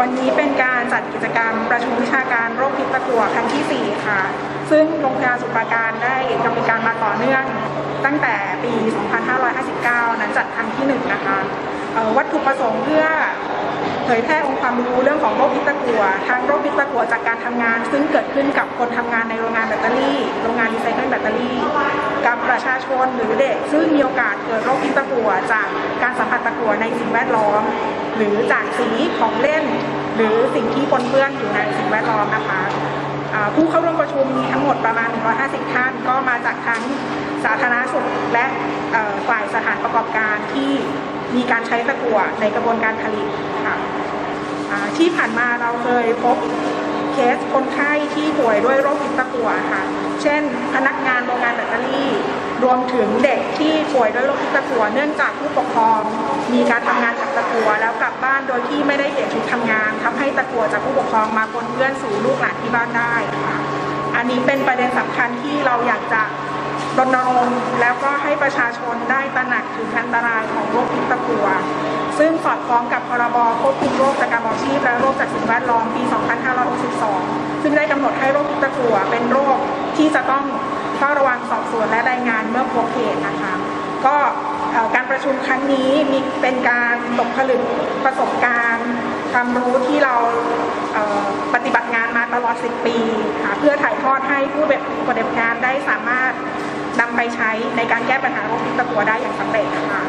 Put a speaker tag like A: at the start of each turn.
A: วันนี้เป็นการจัดกิจกรรมประชุมวิชาการโรคพิษตะกัวครั้งที่ 4 ค่ะ ซึ่งโรงพยาบาลสุปราการได้ดำเนินการมาต่อเนื่อง ตั้งแต่ปี 2559 นั้นจัดครั้งที่ 1 นะคะ วัตถุประสงค์เพื่อเผยแพร่องค์ความรู้เรื่องของโรคพิษตะกัวทั้งโรคพิษตะกัวจากการทำงาน ซึ่งเกิดขึ้นกับคนทำงานในโรงงานแบตเตอรี่ โรงงานรีไซเคิลแบตเตอรี่กับประชาชนหรือเด็ก ซึ่งมีโอกาสเกิดโรคพิษตะกัวจากการสัมผัสตะกัวในสิ่งแวดล้อม หรือจากสีของเล่น หรือสิ่งที่ปนเปื้อนอยู่ในสิ่งแวดล้อมนะคะผู้เข้าร่วมประชุมมีทั้งหมดประมาณ 150 ท่าน ก็มาจากทั้งสาธารณสุขและฝ่ายสถานประกอบการที่มีการใช้ตะกั่วในกระบวนการผลิตค่ะที่ผ่านมาเราเคยพบเคสคนไข้ที่ป่วยด้วยโรคพิษตะกั่วค่ะ เช่น พนักงานโรงงานแบตเตอรี่ รวมถึงเด็กที่ป่วยด้วยโรคพิษตะกั่วเนื่องจากผู้ปกครอง มีการทำงานจากตะกัว แล้วกลับบ้านโดยที่ไม่ได้เปลี่ยนชุดทำงานทำให้ตะกัวจากผู้ปกครองมาปนเปื้อนสู่ลูกหลานที่บ้านได้ค่ะอันนี้เป็นประเด็นสำคัญที่เราอยากจะรณรงค์แล้วก็ให้ประชาชนได้ตระหนักถึงอันตรายของโรคพิษตะกัว ซึ่งสอดคล้องกับพรบควบคุมโรคจากการบอกชีพและโรคจากสิ่งแวดล้อมปี 2562 ซึ่งได้กำหนดให้โรคพิษตะกัว เป็นโรคที่จะต้องเฝ้าระวังสอบสวนและรายงานเมื่อพบเหตุนะคะ ก็ การประชุมครั้งนี้มีเป็นการตกผลึกประสบการณ์ ความรู้ที่เราเปฏิบัติงานมาตลอด 10 ปีค่ะเพื่อถ่ายทอดให้ผู้ปฏิบัติงานได้สามารถนำไปใช้ในการแก้ปัญหาโรคติดตัวได้อย่างสำเร็จค่ะ